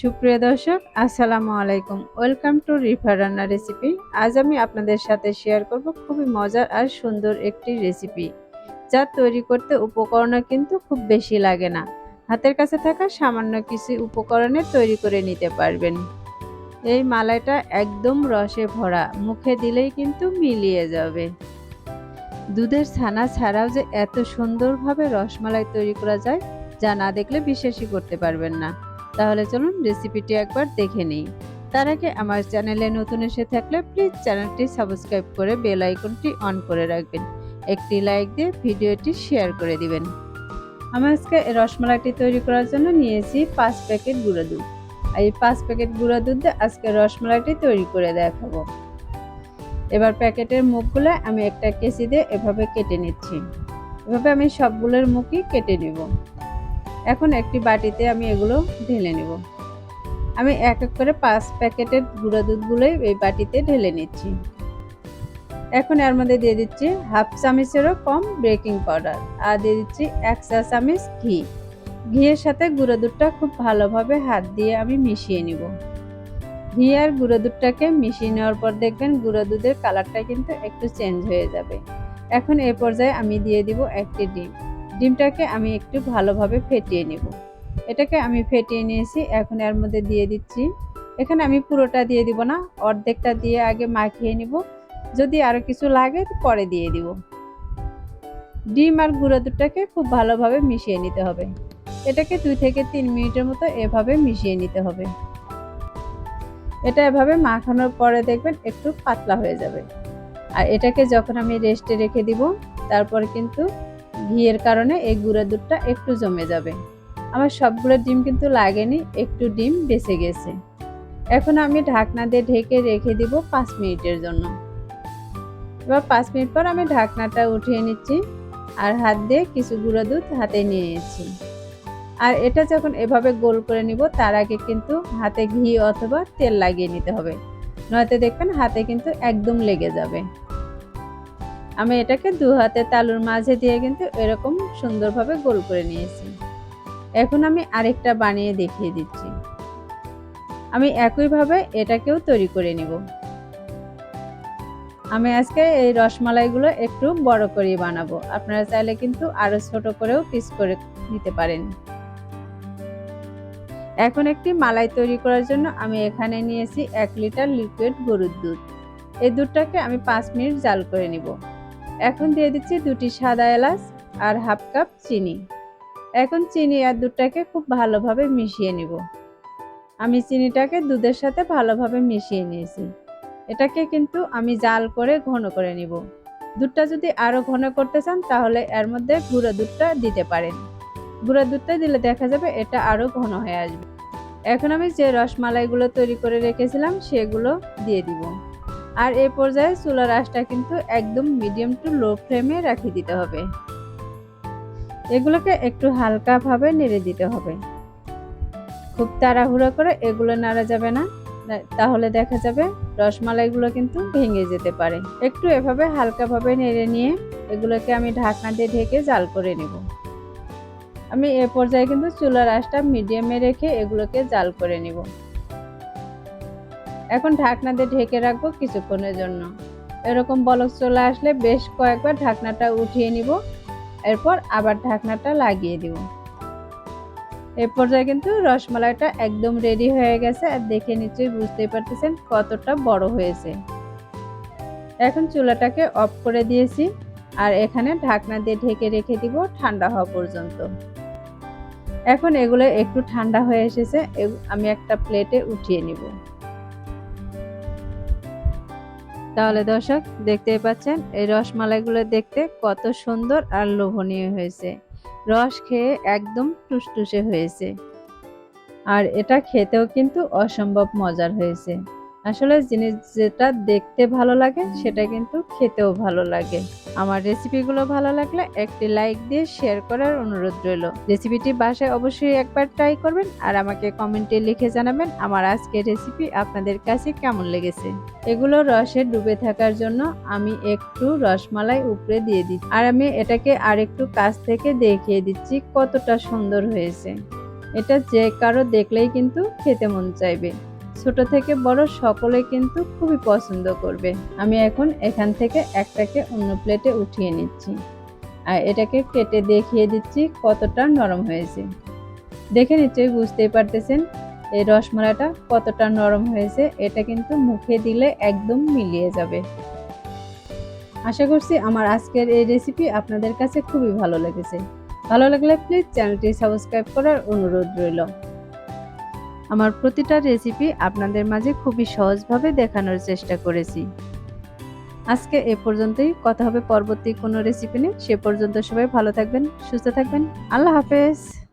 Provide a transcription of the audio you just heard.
সুপ্রিয় দর্শক, আসসালামু আলাইকুম। ওয়েলকাম টু রিফার রান্না রেসিপি আজ আমি আপনাদের সাথে শেয়ার করব খুবই মজার আর সুন্দর একটি রেসিপি যা তৈরি করতে উপকরণও কিন্তু খুব বেশি লাগে না। হাতের কাছে থাকা সামান্য কিছু উপকরণে তৈরি করে নিতে পারবেন। এই মালাইটা একদম রসে ভরা, মুখে দিলেই কিন্তু মিলিয়ে যাবে। দুধের ছানা ছাড়াও যে এত সুন্দরভাবে রসমালাই তৈরি করা যায়, যা না দেখলে বিশ্বাসই করতে পারবেন না। তাহলে চলুন রেসিপিটি একবার দেখে নিই। তার আগে আমার চ্যানেলে নতুন এসে থাকলে প্লিজ চ্যানেলটি সাবস্ক্রাইব করে বেল আইকনটি অন করে রাখবেন। একটি লাইক দিয়ে ভিডিওটি শেয়ার করে দিবেন। আমি আজকে রসমালাইটি তৈরি করার জন্য নিয়েছি পাঁচ প্যাকেট গুঁড়ো দুধ। আর এই পাঁচ প্যাকেট গুঁড়ো দুধ দিয়ে আজকে রসমালাইটি তৈরি করে দেখাবো। এবার প্যাকেটের মুখগুলো আমি একটা কেসি দিয়ে এভাবে কেটে নিচ্ছি। এভাবে আমি সবগুলোর মুখই কেটে নেব। এখন একটি বাটিতে আমি এগুলো ঢেলে নেব। আমি এক এক করে পাঁচ প্যাকেটের গুঁড়ো দুধগুলোই এই বাটিতে ঢেলে নিচ্ছি। এখন এর মধ্যে দিয়ে দিচ্ছি হাফ চামচেরও কম বেকিং পাউডার আর দিয়ে দিচ্ছি এক চা চামচ ঘি। ঘিয়ের সাথে গুঁড়ো দুধটা খুব ভালোভাবে হাত দিয়ে আমি মিশিয়ে নিব। ঘি আর গুঁড়ো দুধটাকে মিশিয়ে নেওয়ার পর দেখবেন গুঁড়ো দুধের কালারটা কিন্তু একটু চেঞ্জ হয়ে যাবে। এখন এ পর্যায়ে আমি দিয়ে দিব একটি ডিম। ডিমটাকে আমি একটু ভালোভাবে ফেটিয়ে নেব। এটাকে আমি ফেটিয়ে নিয়েছি, এখন এর মধ্যে দিয়ে দিচ্ছি। এখানে আমি পুরোটা দিয়ে দিব না, অর্ধেকটা দিয়ে আগে মাখিয়ে নিব। যদি আরও কিছু লাগে পরে দিয়ে দিব। ডিম আর গুঁড়ো দুধটাকে খুব ভালোভাবে মিশিয়ে নিতে হবে। এটাকে দুই থেকে তিন মিনিটের মতো এভাবে মিশিয়ে নিতে হবে। এটা এভাবে মাখানোর পরে দেখবেন একটু পাতলা হয়ে যাবে। আর এটাকে যখন আমি রেস্টে রেখে দিব, তারপর কিন্তু ঘিয়ের কারণে এই গুঁড়ো দুধটা একটু জমে যাবে। আমার সবগুলো ডিম কিন্তু লাগেনি, একটু ডিম বেঁচে গেছে। এখন আমি ঢাকনা দিয়ে ঢেকে রেখে দিব পাঁচ মিনিটের জন্য। এবার পাঁচ মিনিট পর আমি ঢাকনাটা উঠিয়ে নিচ্ছি আর হাত দিয়ে কিছু গুঁড়ো দুধ হাতে নিয়ে নিয়েছি আর এটা যখন এভাবে গোল করে নিব, তার আগে কিন্তু হাতে ঘি অথবা তেল লাগিয়ে নিতে হবে। নয়তো দেখবেন হাতে কিন্তু একদম লেগে যাবে। আমি এটাকে দু হাতে তালুর মাঝে দিয়ে কিন্তু এরকম সুন্দরভাবে গোল করে নিয়েছি। এখন আমি আরেকটা বানিয়ে দেখিয়ে দিচ্ছি। আমি একইভাবে এটাকেও তৈরি করে নিব। আমি আজকে এই রসমালাইগুলো একটু বড় করে বানাবো। আপনারা চাইলে কিন্তু আরও ছোট করেও পিস করে নিতে পারেন। এখন একটি মালাই তৈরি করার জন্য আমি এখানে নিয়েছি এক লিটার লিকুইড গরুর দুধ। এই দুধটাকে আমি পাঁচ মিনিট জাল করে নিব। এখন দিয়ে দিচ্ছি দুটি সাদা এলাচ আর হাফ কাপ চিনি। এখন চিনি আর দুধটাকে খুব ভালোভাবে মিশিয়ে নিব। আমি চিনিটাকে দুধের সাথে ভালোভাবে মিশিয়ে নিয়েছি। এটাকে কিন্তু আমি জাল করে ঘন করে নিব। দুধটা যদি আরও ঘন করতে চান, তাহলে এর মধ্যে গুঁড়ো দুধটা দিতে পারেন। গুঁড়ো দুধটা দিলে দেখা যাবে এটা আরও ঘন হয়ে আসবে। এখন আমি যে রসমালাইগুলো তৈরি করে রেখেছিলাম, সেগুলো দিয়ে দিব। আর এ পর্যায়ে চুলার আঁচটা কিন্তু একদম মিডিয়াম টু লো ফ্লেমে রাখি দিতে হবে। এগুলোকে একটু হালকাভাবে নেড়ে দিতে হবে। খুব তাড়াহুড়ো করে এগুলো নাড়া যাবে না। তাহলে দেখা যাবে রসমালাইগুলো কিন্তু ভেঙে যেতে পারে। একটু এভাবে হালকাভাবে নেড়ে নিয়ে এগুলোকে আমি ঢাকনা দিয়ে ঢেকে জাল করে নেব। আমি এ পর্যায়ে কিন্তু চুলার আঁচটা মিডিয়ামে রেখে এগুলোকে জাল করে নিব। এখন ঢাকনা দিয়ে ঢেকে রাখব কিছুক্ষণের জন্য। এরকম বলক চলে আসলে বেশ কয়েকবার ঢাকনাটা উঠিয়ে নিব, এরপর আবার ঢাকনাটা লাগিয়ে দিব। এ পর্যায়ে কিন্তু রসমালাইটা একদম রেডি হয়ে গেছে আর দেখে নিশ্চয়ই বুঝতেই পারতেছেন কতটা বড় হয়েছে। এখন চুলাটাকে অফ করে দিয়েছি আর এখানে ঢাকনা দিয়ে ঢেকে রেখে দিব ঠান্ডা হওয়া পর্যন্ত। এখন এগুলো একটু ঠান্ডা হয়ে এসেছে আমি একটা প্লেটে উঠিয়ে নিব। তাহলে দর্শক দেখতেই পাচ্ছেন, এই রসমালাইগুলো দেখতে কত সুন্দর আর লোভনীয় হয়েছে। রস খেয়ে একদম টুসটুসে হয়েছে। আর এটা খেতেও কিন্তু অসম্ভব মজার হয়েছে। আসলে জিনিস যেটা দেখতে ভালো লাগে, সেটা কিন্তু খেতেও ভালো লাগে। আমার রেসিপিগুলো ভালো লাগলে একটি লাইক দিয়ে শেয়ার করার অনুরোধ রইল। রেসিপিটি বাসায় অবশ্যই একবার ট্রাই করবেন আর আমাকে কমেন্টে লিখে জানাবেন আমার আজকের রেসিপি আপনাদের কাছে কেমন লেগেছে। এগুলো রসে ডুবে থাকার জন্য আমি একটু রসমালাই উপরে দিয়ে দিচ্ছি। আর আমি এটাকে আরেকটু কাছ থেকে দেখিয়ে দিচ্ছি কতটা সুন্দর হয়েছে। এটা যে কারও দেখলেই কিন্তু খেতে মন চাইবে। ছোট থেকে বড় সকলে কিন্তু খুবই পছন্দ করবে। আমি এখন এখান থেকে একটাকে অন্য প্লেটে উঠিয়ে নিচ্ছি। আর এটাকে কেটে দেখিয়ে দিচ্ছি কতটা নরম হয়েছে। দেখে নিশ্চয়ই বুঝতেই পারতেছেন, এই রসমালাইটা কতটা নরম হয়েছে, এটা কিন্তু মুখে দিলে একদম মিলিয়ে যাবে। আশা করছি আমার আজকের এই রেসিপি আপনাদের কাছে খুবই ভালো লেগেছে। ভালো লাগলে প্লিজ চ্যানেলটি সাবস্ক্রাইব করার অনুরোধ রইল। আমার প্রতিটা রেসিপি আপনাদের মাঝে খুবই সহজভাবে দেখানোর চেষ্টা করেছি। আজকে এ পর্যন্তই। কথা হবে পরবর্তী কোনো রেসিপি নিয়ে। সে পর্যন্ত সবাই ভালো থাকবেন, সুস্থ থাকবেন। আল্লাহ হাফেজ।